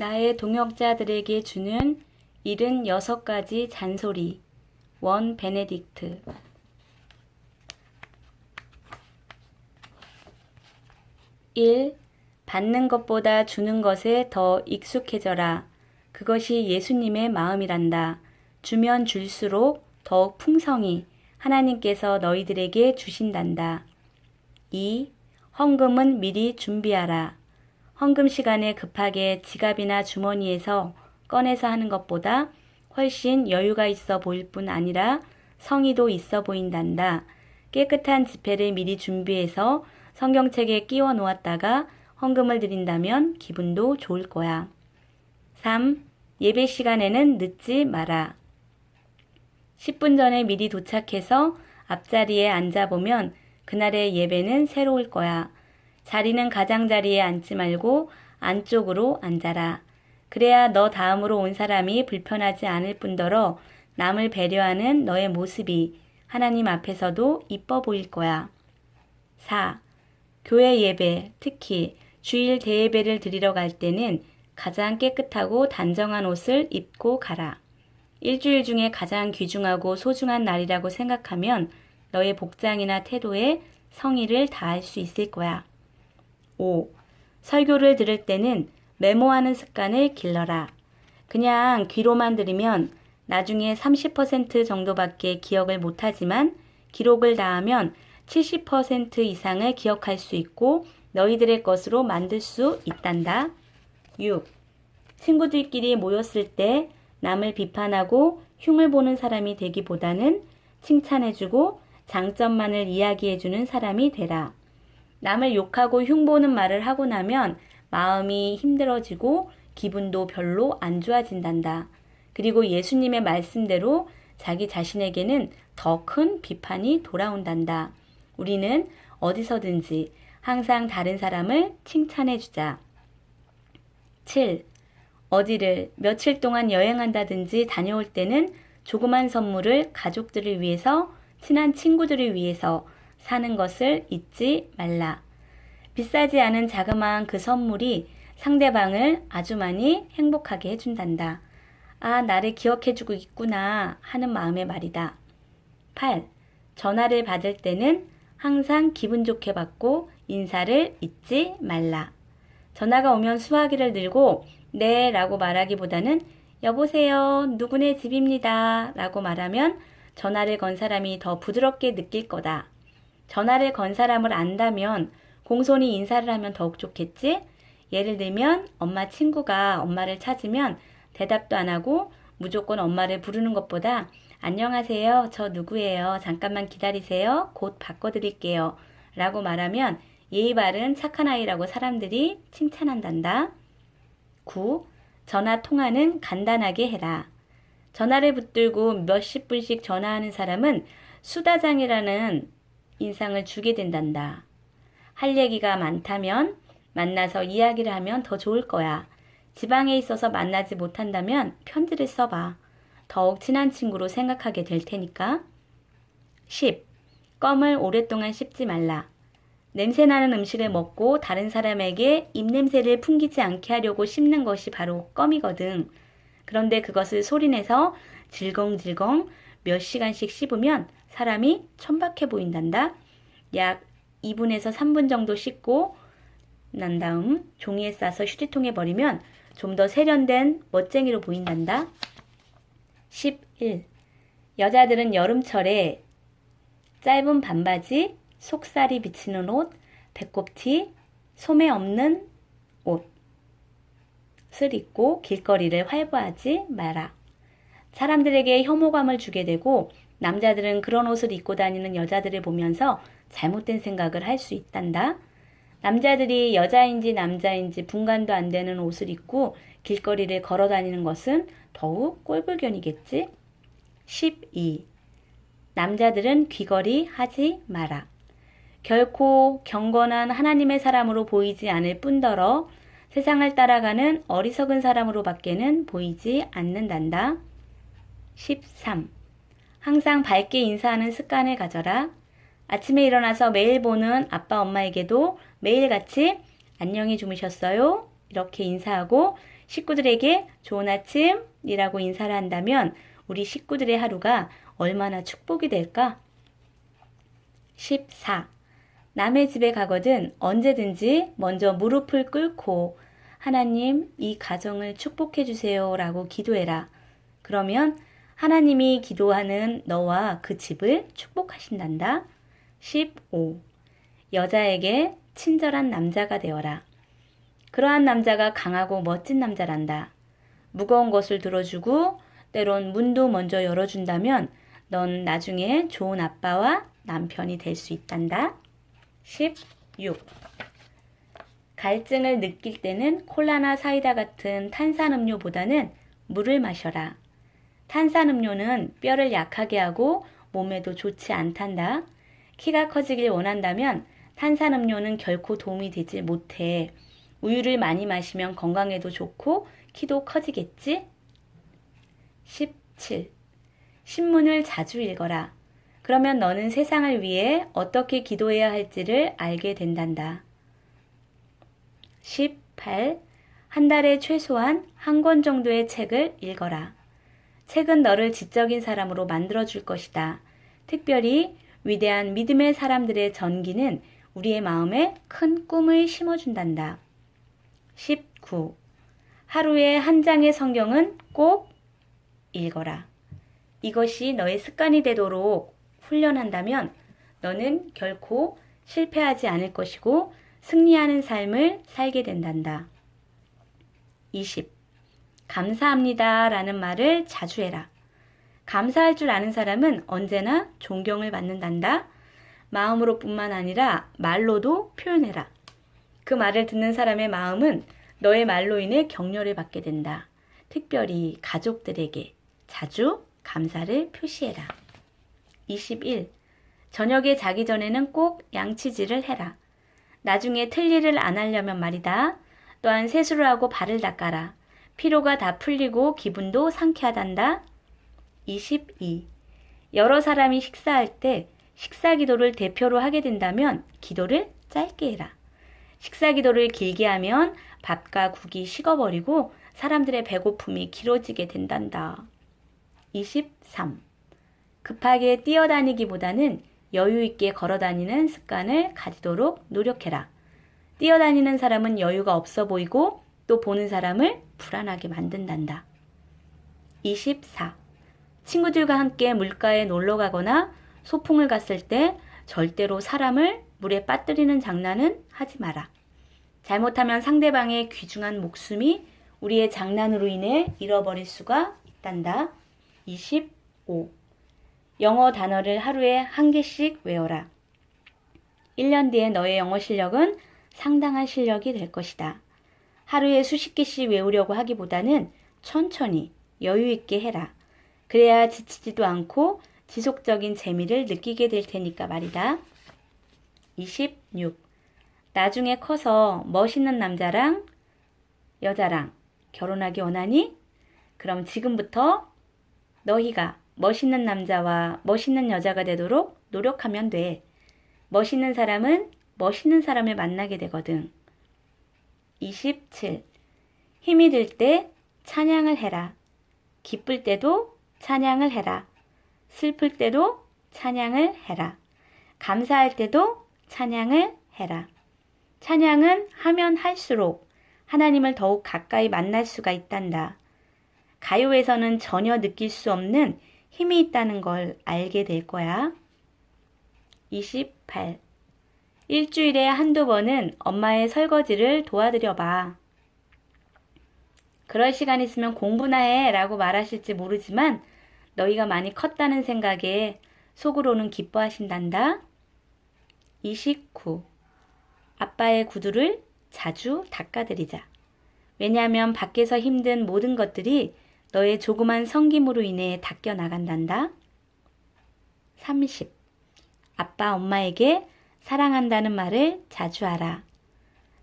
나의 동역자들에게 주는 76가지 잔소리. 원 베네딕트. 1. 받는 것보다 주는 것에 더 익숙해져라. 그것이 예수님의 마음이란다. 주면 줄수록 더욱 풍성히 하나님께서 너희들에게 주신단다. 2. 헌금은 미리 준비하라. 헌금 시간에 급하게 지갑이나 주머니에서 꺼내서 하는 것보다 훨씬 여유가 있어 보일 뿐 아니라 성의도 있어 보인단다. 깨끗한 지폐를 미리 준비해서 성경책에 끼워 놓았다가 헌금을 드린다면 기분도 좋을 거야. 3. 예배 시간에는 늦지 마라. 10분 전에 미리 도착해서 앞자리에 앉아보면 그날의 예배는 새로울 거야. 자리는 가장자리에 앉지 말고 안쪽으로 앉아라. 그래야 너 다음으로 온 사람이 불편하지 않을 뿐더러 남을 배려하는 너의 모습이 하나님 앞에서도 이뻐 보일 거야. 4. 교회 예배, 특히 주일 대예배를 드리러 갈 때는 가장 깨끗하고 단정한 옷을 입고 가라. 일주일 중에 가장 귀중하고 소중한 날이라고 생각하면 너의 복장이나 태도에 성의를 다할 수 있을 거야. 5. 설교를 들을 때는 메모하는 습관을 길러라. 그냥 귀로만 들으면 나중에 30% 정도밖에 기억을 못하지만 기록을 다하면 70% 이상을 기억할 수 있고 너희들의 것으로 만들 수 있단다. 6. 친구들끼리 모였을 때 남을 비판하고 흉을 보는 사람이 되기보다는 칭찬해주고 장점만을 이야기해주는 사람이 되라. 남을 욕하고 흉보는 말을 하고 나면 마음이 힘들어지고 기분도 별로 안 좋아진단다. 그리고 예수님의 말씀대로 자기 자신에게는 더 큰 비판이 돌아온단다. 우리는 어디서든지 항상 다른 사람을 칭찬해 주자. 7. 어디를 며칠 동안 여행한다든지 다녀올 때는 조그만 선물을 가족들을 위해서, 친한 친구들을 위해서 사는 것을 잊지 말라. 비싸지 않은 자그마한 그 선물이 상대방을 아주 많이 행복하게 해준단다. 아, 나를 기억해주고 있구나 하는 마음의 말이다. 8. 전화를 받을 때는 항상 기분 좋게 받고 인사를 잊지 말라. 전화가 오면 수화기를 들고 네 라고 말하기보다는 여보세요, 누구네 집입니다 라고 말하면 전화를 건 사람이 더 부드럽게 느낄 거다. 전화를 건 사람을 안다면 공손히 인사를 하면 더욱 좋겠지? 예를 들면 엄마 친구가 엄마를 찾으면 대답도 안 하고 무조건 엄마를 부르는 것보다 안녕하세요. 저 누구예요. 잠깐만 기다리세요. 곧 바꿔드릴게요. 라고 말하면 예의 바른 착한 아이라고 사람들이 칭찬한단다. 9. 전화 통화는 간단하게 해라. 전화를 붙들고 몇십 분씩 전화하는 사람은 수다장이라는 인상을 주게 된단다. 할 얘기가 많다면 만나서 이야기를 하면 더 좋을 거야. 지방에 있어서 만나지 못한다면 편지를 써봐. 더욱 친한 친구로 생각하게 될 테니까. 10. 껌을 오랫동안 씹지 말라. 냄새나는 음식을 먹고 다른 사람에게 입냄새를 풍기지 않게 하려고 씹는 것이 바로 껌이거든. 그런데 그것을 소리내서 질겅질겅 몇 시간씩 씹으면 사람이 천박해 보인단다. 약 2분에서 3분 정도 씻고 난 다음 종이에 싸서 휴지통에 버리면 좀 더 세련된 멋쟁이로 보인단다. 11. 여자들은 여름철에 짧은 반바지, 속살이 비치는 옷, 배꼽티, 소매 없는 옷을 입고 길거리를 활보하지 마라. 사람들에게 혐오감을 주게 되고 남자들은 그런 옷을 입고 다니는 여자들을 보면서 잘못된 생각을 할 수 있단다. 남자들이 여자인지 남자인지 분간도 안 되는 옷을 입고 길거리를 걸어 다니는 것은 더욱 꼴불견이겠지? 12. 남자들은 귀걸이 하지 마라. 결코 경건한 하나님의 사람으로 보이지 않을 뿐더러 세상을 따라가는 어리석은 사람으로 밖에는 보이지 않는단다. 13. 항상 밝게 인사하는 습관을 가져라. 아침에 일어나서 매일 보는 아빠 엄마에게도 매일같이 안녕히 주무셨어요? 이렇게 인사하고 식구들에게 좋은 아침이라고 인사를 한다면 우리 식구들의 하루가 얼마나 축복이 될까? 14. 남의 집에 가거든 언제든지 먼저 무릎을 꿇고 하나님 이 가정을 축복해 주세요 라고 기도해라. 그러면 하나님이 기도하는 너와 그 집을 축복하신단다. 15. 여자에게 친절한 남자가 되어라. 그러한 남자가 강하고 멋진 남자란다. 무거운 것을 들어주고 때론 문도 먼저 열어준다면 넌 나중에 좋은 아빠와 남편이 될 수 있단다. 16. 갈증을 느낄 때는 콜라나 사이다 같은 탄산음료보다는 물을 마셔라. 탄산음료는 뼈를 약하게 하고 몸에도 좋지 않단다. 키가 커지길 원한다면 탄산음료는 결코 도움이 되지 못해. 우유를 많이 마시면 건강에도 좋고 키도 커지겠지? 17. 신문을 자주 읽어라. 그러면 너는 세상을 위해 어떻게 기도해야 할지를 알게 된단다. 18. 한 달에 최소한 한 권 정도의 책을 읽어라. 책은 너를 지적인 사람으로 만들어줄 것이다. 특별히 위대한 믿음의 사람들의 전기는 우리의 마음에 큰 꿈을 심어준단다. 19. 하루에 한 장의 성경은 꼭 읽어라. 이것이 너의 습관이 되도록 훈련한다면 너는 결코 실패하지 않을 것이고 승리하는 삶을 살게 된단다. 20. 감사합니다 라는 말을 자주 해라. 감사할 줄 아는 사람은 언제나 존경을 받는단다. 마음으로 뿐만 아니라 말로도 표현해라. 그 말을 듣는 사람의 마음은 너의 말로 인해 격려를 받게 된다. 특별히 가족들에게 자주 감사를 표시해라. 21. 저녁에 자기 전에는 꼭 양치질을 해라. 나중에 틀일을 안 하려면 말이다. 또한 세수를 하고 발을 닦아라. 피로가 다 풀리고 기분도 상쾌하단다. 22. 여러 사람이 식사할 때 식사 기도를 대표로 하게 된다면 기도를 짧게 해라. 식사 기도를 길게 하면 밥과 국이 식어버리고 사람들의 배고픔이 길어지게 된단다. 23. 급하게 뛰어다니기보다는 여유 있게 걸어 다니는 습관을 가지도록 노력해라. 뛰어다니는 사람은 여유가 없어 보이고 또 보는 사람을 불안하게 만든단다. 24. 친구들과 함께 물가에 놀러 가거나 소풍을 갔을 때 절대로 사람을 물에 빠뜨리는 장난은 하지 마라. 잘못하면 상대방의 귀중한 목숨이 우리의 장난으로 인해 잃어버릴 수가 있단다. 25. 영어 단어를 하루에 한 개씩 외워라. 1년 뒤에 너의 영어 실력은 상당한 실력이 될 것이다. 하루에 수십 개씩 외우려고 하기보다는 천천히 여유 있게 해라. 그래야 지치지도 않고 지속적인 재미를 느끼게 될 테니까 말이다. 26. 나중에 커서 멋있는 남자랑 여자랑 결혼하기 원하니? 그럼 지금부터 너희가 멋있는 남자와 멋있는 여자가 되도록 노력하면 돼. 멋있는 사람은 멋있는 사람을 만나게 되거든. 27. 힘이 들 때 찬양을 해라. 기쁠 때도 찬양을 해라. 슬플 때도 찬양을 해라. 감사할 때도 찬양을 해라. 찬양은 하면 할수록 하나님을 더욱 가까이 만날 수가 있단다. 가요에서는 전혀 느낄 수 없는 힘이 있다는 걸 알게 될 거야. 28. 일주일에 한두 번은 엄마의 설거지를 도와드려 봐. 그럴 시간 있으면 공부나 해 라고 말하실지 모르지만 너희가 많이 컸다는 생각에 속으로는 기뻐하신단다. 29. 아빠의 구두를 자주 닦아드리자. 왜냐하면 밖에서 힘든 모든 것들이 너의 조그만 성김으로 인해 닦여 나간단다. 30. 아빠, 엄마에게 사랑한다는 말을 자주 하라.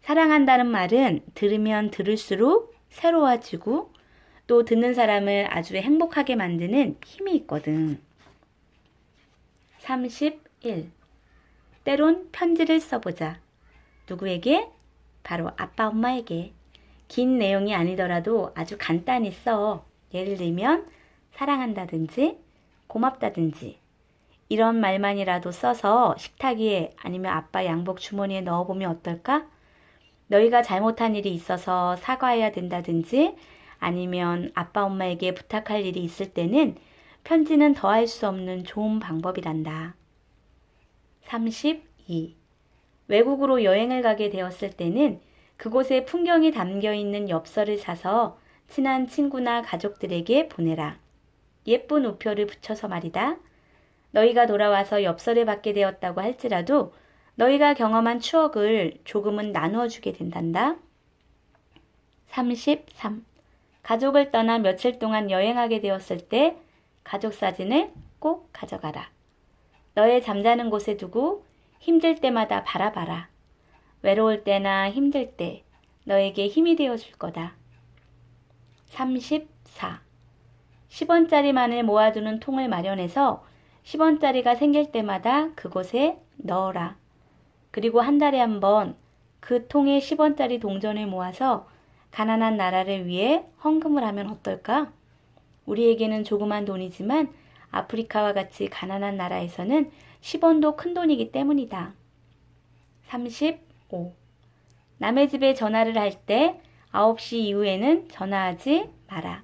사랑한다는 말은 들으면 들을수록 새로워지고 또 듣는 사람을 아주 행복하게 만드는 힘이 있거든. 31. 때론 편지를 써보자. 누구에게? 바로 아빠, 엄마에게. 긴 내용이 아니더라도 아주 간단히 써. 예를 들면, 사랑한다든지, 고맙다든지, 이런 말만이라도 써서 식탁 위에 아니면 아빠 양복 주머니에 넣어보면 어떨까? 너희가 잘못한 일이 있어서 사과해야 된다든지, 아니면 아빠 엄마에게 부탁할 일이 있을 때는 편지는 더할 수 없는 좋은 방법이란다. 32. 외국으로 여행을 가게 되었을 때는 그곳의 풍경이 담겨 있는 엽서를 사서 친한 친구나 가족들에게 보내라. 예쁜 우표를 붙여서 말이다. 너희가 돌아와서 엽서를 받게 되었다고 할지라도 너희가 경험한 추억을 조금은 나누어 주게 된단다. 33. 가족을 떠나 며칠 동안 여행하게 되었을 때 가족 사진을 꼭 가져가라. 너의 잠자는 곳에 두고 힘들 때마다 바라봐라. 외로울 때나 힘들 때 너에게 힘이 되어 줄 거다. 34. 10원짜리만을 모아두는 통을 마련해서 10원짜리가 생길 때마다 그곳에 넣어라. 그리고 한 달에 한 번 그 통에 10원짜리 동전을 모아서 가난한 나라를 위해 헌금을 하면 어떨까? 우리에게는 조그만 돈이지만 아프리카와 같이 가난한 나라에서는 10원도 큰 돈이기 때문이다. 35. 남의 집에 전화를 할 때 9시 이후에는 전화하지 마라.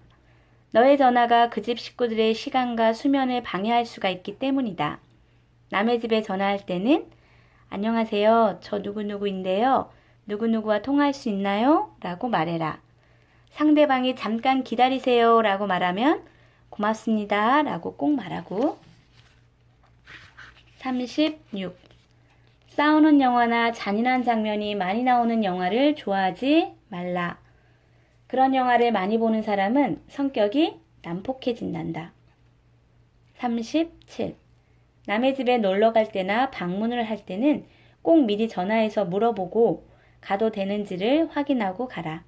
너의 전화가 그 집 식구들의 시간과 수면을 방해할 수가 있기 때문이다. 남의 집에 전화할 때는 안녕하세요. 저 누구누구인데요. 누구누구와 통화할 수 있나요? 라고 말해라. 상대방이 잠깐 기다리세요. 라고 말하면 고맙습니다. 라고 꼭 말하고. 36. 싸우는 영화나 잔인한 장면이 많이 나오는 영화를 좋아하지 말라. 그런 영화를 많이 보는 사람은 성격이 난폭해진단다. 37. 남의 집에 놀러 갈 때나 방문을 할 때는 꼭 미리 전화해서 물어보고 가도 되는지를 확인하고 가라.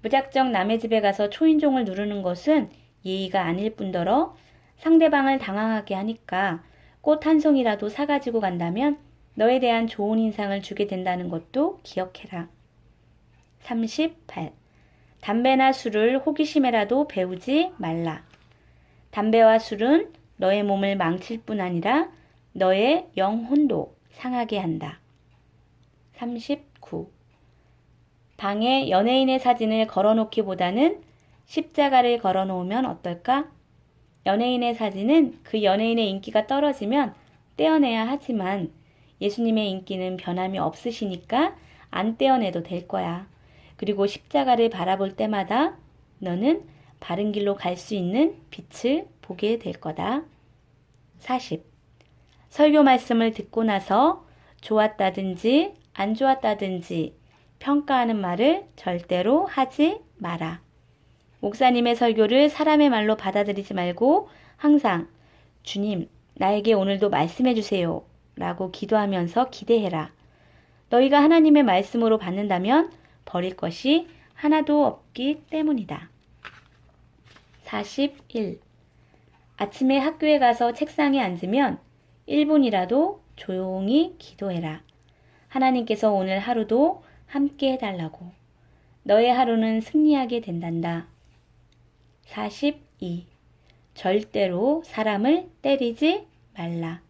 무작정 남의 집에 가서 초인종을 누르는 것은 예의가 아닐 뿐더러 상대방을 당황하게 하니까 꽃 한 송이라도 사가지고 간다면 너에 대한 좋은 인상을 주게 된다는 것도 기억해라. 38. 담배나 술을 호기심에라도 배우지 말라. 담배와 술은 너의 몸을 망칠 뿐 아니라 너의 영혼도 상하게 한다. 39. 방에 연예인의 사진을 걸어놓기보다는 십자가를 걸어놓으면 어떨까? 연예인의 사진은 그 연예인의 인기가 떨어지면 떼어내야 하지만 예수님의 인기는 변함이 없으시니까 안 떼어내도 될 거야. 그리고 십자가를 바라볼 때마다 너는 바른 길로 갈 수 있는 빛을 보게 될 거다. 40. 설교 말씀을 듣고 나서 좋았다든지 안 좋았다든지 평가하는 말을 절대로 하지 마라. 목사님의 설교를 사람의 말로 받아들이지 말고 항상 주님, 나에게 오늘도 말씀해 주세요. 라고 기도하면서 기대해라. 너희가 하나님의 말씀으로 받는다면 버릴 것이 하나도 없기 때문이다. 41. 아침에 학교에 가서 책상에 앉으면 1분이라도 조용히 기도해라. 하나님께서 오늘 하루도 함께 해달라고. 너의 하루는 승리하게 된단다. 42. 절대로 사람을 때리지 말라.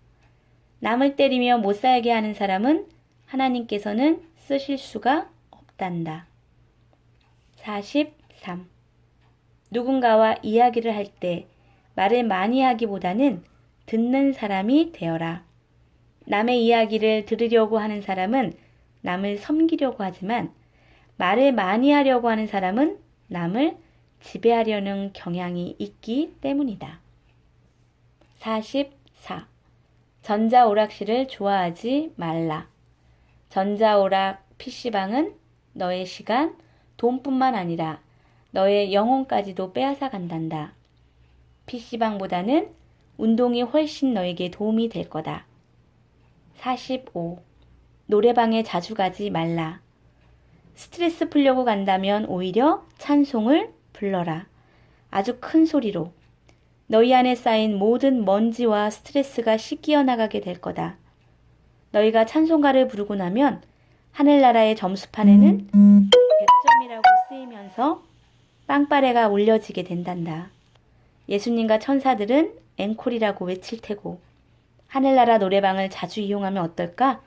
남을 때리며 못 살게 하는 사람은 하나님께서는 쓰실 수가 없단다. 43. 누군가와 이야기를 할 때 말을 많이 하기보다는 듣는 사람이 되어라. 남의 이야기를 들으려고 하는 사람은 남을 섬기려고 하지만 말을 많이 하려고 하는 사람은 남을 지배하려는 경향이 있기 때문이다. 44. 전자오락실을 좋아하지 말라. 전자오락 PC방은 너의 시간, 돈뿐만 아니라 너의 영혼까지도 빼앗아 간단다. PC방보다는 운동이 훨씬 너에게 도움이 될 거다. 45. 노래방에 자주 가지 말라. 스트레스 풀려고 간다면 오히려 찬송을 불러라. 아주 큰 소리로. 너희 안에 쌓인 모든 먼지와 스트레스가 씻겨 나가게 될 거다. 너희가 찬송가를 부르고 나면 하늘나라의 점수판에는 100점이라고 쓰이면서 빵빠레가 올려지게 된단다. 예수님과 천사들은 앵콜이라고 외칠 테고 하늘나라 노래방을 자주 이용하면 어떨까?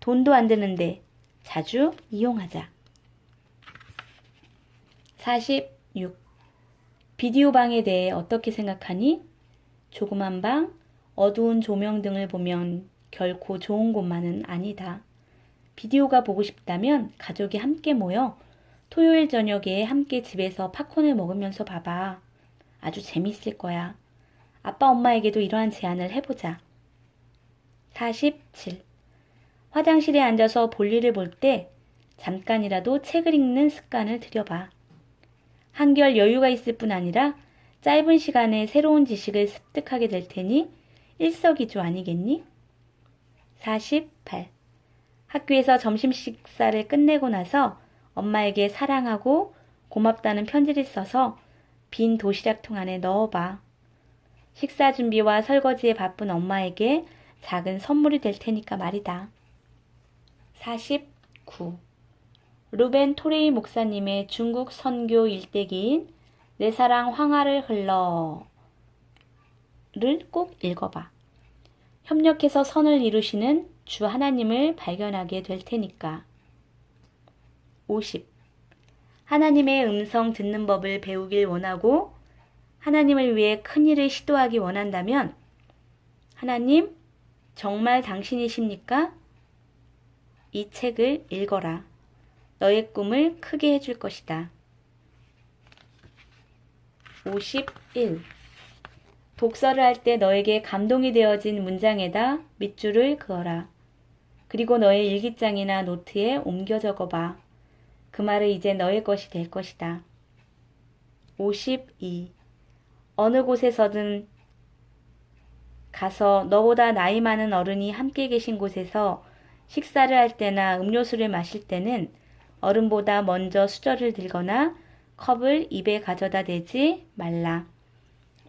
돈도 안 드는데 자주 이용하자. 46. 비디오 방에 대해 어떻게 생각하니? 조그만 방, 어두운 조명 등을 보면 결코 좋은 곳만은 아니다. 비디오가 보고 싶다면 가족이 함께 모여 토요일 저녁에 함께 집에서 팝콘을 먹으면서 봐봐. 아주 재밌을 거야. 아빠 엄마에게도 이러한 제안을 해보자. 47. 화장실에 앉아서 볼일을 볼 때 잠깐이라도 책을 읽는 습관을 들여봐. 한결 여유가 있을 뿐 아니라 짧은 시간에 새로운 지식을 습득하게 될 테니 일석이조 아니겠니? 48. 학교에서 점심 식사를 끝내고 나서 엄마에게 사랑하고 고맙다는 편지를 써서 빈 도시락통 안에 넣어봐. 식사 준비와 설거지에 바쁜 엄마에게 작은 선물이 될 테니까 말이다. 49. 루벤 토레이 목사님의 중국 선교 일대기인 내 사랑 황하를 흘러를 꼭 읽어봐. 협력해서 선을 이루시는 주 하나님을 발견하게 될 테니까. 50. 하나님의 음성 듣는 법을 배우길 원하고 하나님을 위해 큰 일을 시도하기 원한다면 하나님, 정말 당신이십니까? 이 책을 읽어라. 너의 꿈을 크게 해줄 것이다. 51. 독서를 할 때 너에게 감동이 되어진 문장에다 밑줄을 그어라. 그리고 너의 일기장이나 노트에 옮겨 적어봐. 그 말은 이제 너의 것이 될 것이다. 52. 어느 곳에서든 가서 너보다 나이 많은 어른이 함께 계신 곳에서 식사를 할 때나 음료수를 마실 때는 어른보다 먼저 수저를 들거나 컵을 입에 가져다 대지 말라.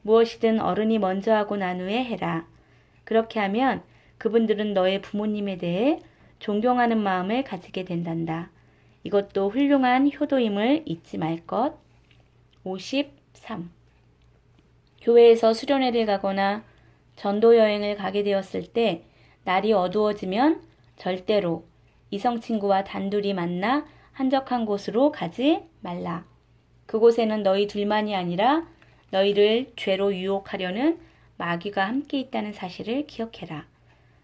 무엇이든 어른이 먼저 하고 난 후에 해라. 그렇게 하면 그분들은 너의 부모님에 대해 존경하는 마음을 가지게 된단다. 이것도 훌륭한 효도임을 잊지 말 것. 53. 교회에서 수련회를 가거나 전도 여행을 가게 되었을 때 날이 어두워지면 절대로 이성 친구와 단둘이 만나 한적한 곳으로 가지 말라. 그곳에는 너희 둘만이 아니라 너희를 죄로 유혹하려는 마귀가 함께 있다는 사실을 기억해라.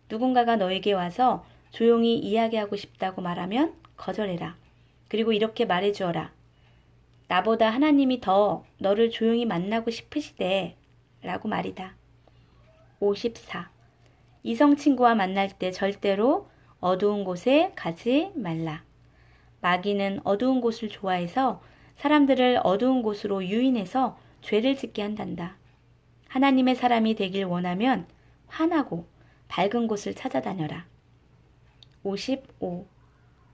누군가가 너에게 와서 조용히 이야기하고 싶다고 말하면 거절해라. 그리고 이렇게 말해 주어라. 나보다 하나님이 더 너를 조용히 만나고 싶으시대. 라고 말이다. 54. 이성 친구와 만날 때 절대로 어두운 곳에 가지 말라. 마귀는 어두운 곳을 좋아해서 사람들을 어두운 곳으로 유인해서 죄를 짓게 한단다. 하나님의 사람이 되길 원하면 환하고 밝은 곳을 찾아다녀라. 55.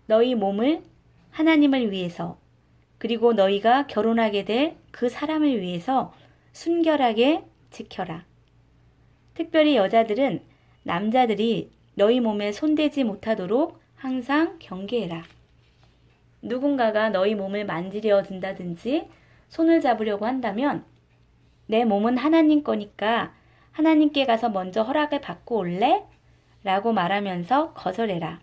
너희 몸을 하나님을 위해서 그리고 너희가 결혼하게 될 그 사람을 위해서 순결하게 지켜라. 특별히 여자들은 남자들이 너희 몸에 손대지 못하도록 항상 경계해라. 누군가가 너희 몸을 만지려 든다든지 손을 잡으려고 한다면 내 몸은 하나님 거니까 하나님께 가서 먼저 허락을 받고 올래? 라고 말하면서 거절해라.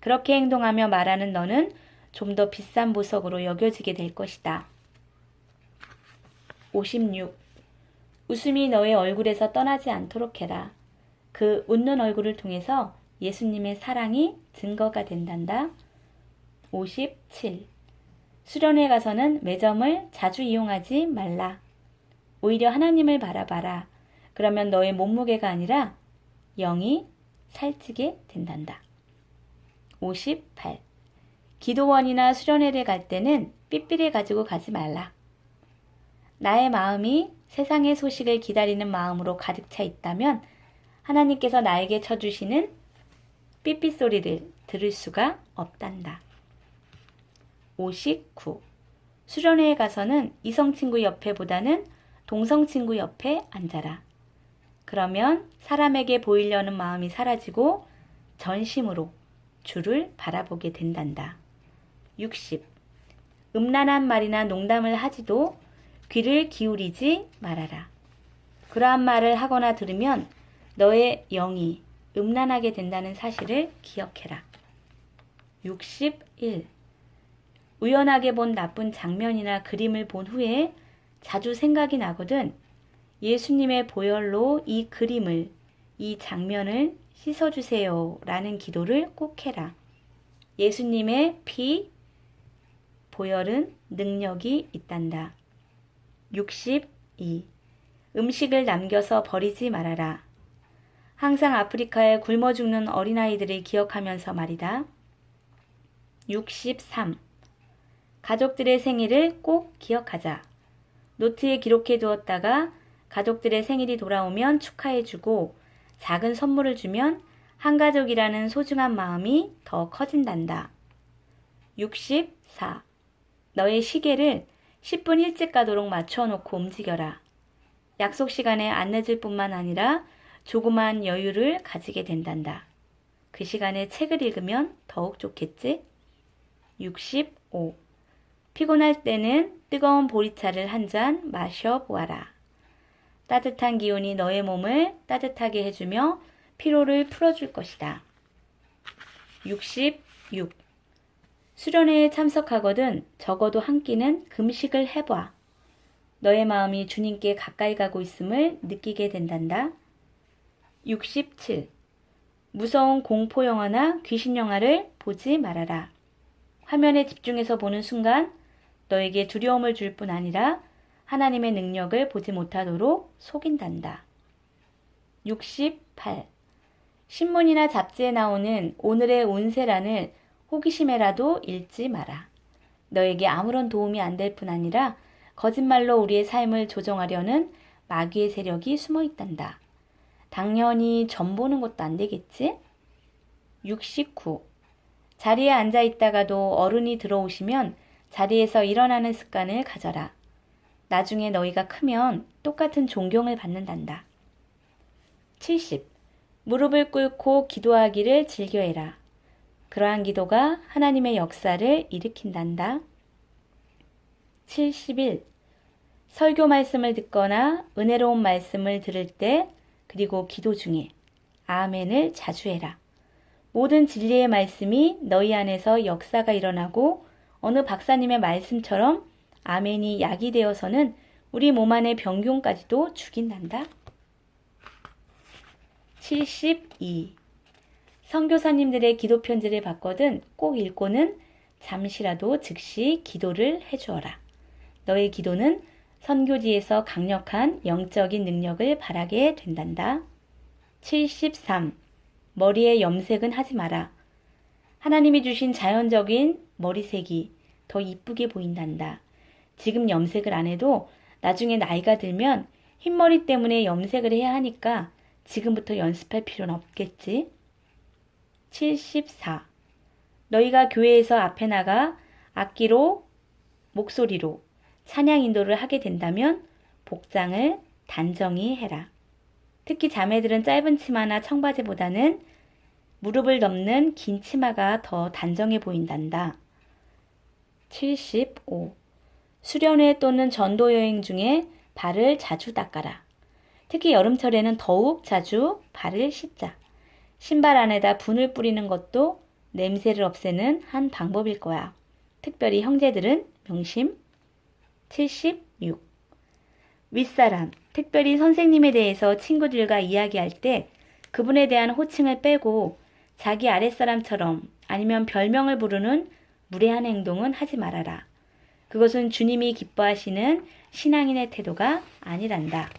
그렇게 행동하며 말하는 너는 좀 더 비싼 보석으로 여겨지게 될 것이다. 56. 웃음이 너의 얼굴에서 떠나지 않도록 해라. 그 웃는 얼굴을 통해서 예수님의 사랑이 증거가 된단다. 57. 수련회 가서는 매점을 자주 이용하지 말라. 오히려 하나님을 바라봐라. 그러면 너의 몸무게가 아니라 영이 살찌게 된단다. 58. 기도원이나 수련회를 갈 때는 삐삐를 가지고 가지 말라. 나의 마음이 세상의 소식을 기다리는 마음으로 가득 차 있다면 하나님께서 나에게 쳐주시는 삐삐 소리를 들을 수가 없단다. 59. 수련회에 가서는 이성 친구 옆에보다는 동성 친구 옆에 앉아라. 그러면 사람에게 보이려는 마음이 사라지고 전심으로 주를 바라보게 된단다. 60. 음란한 말이나 농담을 하지도 귀를 기울이지 말아라. 그러한 말을 하거나 들으면 너의 영이 음란하게 된다는 사실을 기억해라. 61. 우연하게 본 나쁜 장면이나 그림을 본 후에 자주 생각이 나거든 예수님의 보혈로 이 그림을, 이 장면을 씻어주세요. 라는 기도를 꼭 해라. 예수님의 피, 보혈은 능력이 있단다. 62. 음식을 남겨서 버리지 말아라. 항상 아프리카에 굶어 죽는 어린아이들을 기억하면서 말이다. 63. 가족들의 생일을 꼭 기억하자. 노트에 기록해 두었다가 가족들의 생일이 돌아오면 축하해 주고 작은 선물을 주면 한 가족이라는 소중한 마음이 더 커진단다. 64. 너의 시계를 10분 일찍 가도록 맞춰 놓고 움직여라. 약속 시간에 안 늦을 뿐만 아니라 조그만 여유를 가지게 된단다. 그 시간에 책을 읽으면 더욱 좋겠지? 65. 피곤할 때는 뜨거운 보리차를 한 잔 마셔보아라. 따뜻한 기운이 너의 몸을 따뜻하게 해주며 피로를 풀어줄 것이다. 66. 수련회에 참석하거든 적어도 한 끼는 금식을 해봐. 너의 마음이 주님께 가까이 가고 있음을 느끼게 된단다. 67. 무서운 공포 영화나 귀신 영화를 보지 말아라. 화면에 집중해서 보는 순간 너에게 두려움을 줄 뿐 아니라 하나님의 능력을 보지 못하도록 속인단다. 68. 신문이나 잡지에 나오는 오늘의 운세란을 호기심에라도 읽지 마라. 너에게 아무런 도움이 안 될 뿐 아니라 거짓말로 우리의 삶을 조정하려는 마귀의 세력이 숨어 있단다. 당연히 점 보는 것도 안 되겠지? 69. 자리에 앉아 있다가도 어른이 들어오시면 자리에서 일어나는 습관을 가져라. 나중에 너희가 크면 똑같은 존경을 받는단다. 70. 무릎을 꿇고 기도하기를 즐겨해라. 그러한 기도가 하나님의 역사를 일으킨단다. 71. 설교 말씀을 듣거나 은혜로운 말씀을 들을 때 그리고 기도 중에 아멘을 자주 해라. 모든 진리의 말씀이 너희 안에서 역사가 일어나고 어느 박사님의 말씀처럼 아멘이 약이 되어서는 우리 몸 안의 병균까지도 죽인단다. 72. 선교사님들의 기도 편지를 받거든 꼭 읽고는 잠시라도 즉시 기도를 해주어라. 너의 기도는 선교지에서 강력한 영적인 능력을 발하게 된단다. 73. 머리에 염색은 하지 마라. 하나님이 주신 자연적인 머리색이 더 이쁘게 보인단다. 지금 염색을 안 해도 나중에 나이가 들면 흰머리 때문에 염색을 해야 하니까 지금부터 연습할 필요는 없겠지. 74. 너희가 교회에서 앞에 나가 악기로, 목소리로 찬양 인도를 하게 된다면 복장을 단정히 해라. 특히 자매들은 짧은 치마나 청바지보다는 무릎을 넘는 긴 치마가 더 단정해 보인단다. 75. 수련회 또는 전도 여행 중에 발을 자주 닦아라. 특히 여름철에는 더욱 자주 발을 씻자. 신발 안에다 분을 뿌리는 것도 냄새를 없애는 한 방법일 거야. 특별히 형제들은 명심. 76. 윗사람, 특별히 선생님에 대해서 친구들과 이야기할 때 그분에 대한 호칭을 빼고 자기 아랫사람처럼 아니면 별명을 부르는 무례한 행동은 하지 말아라. 그것은 주님이 기뻐하시는 신앙인의 태도가 아니란다.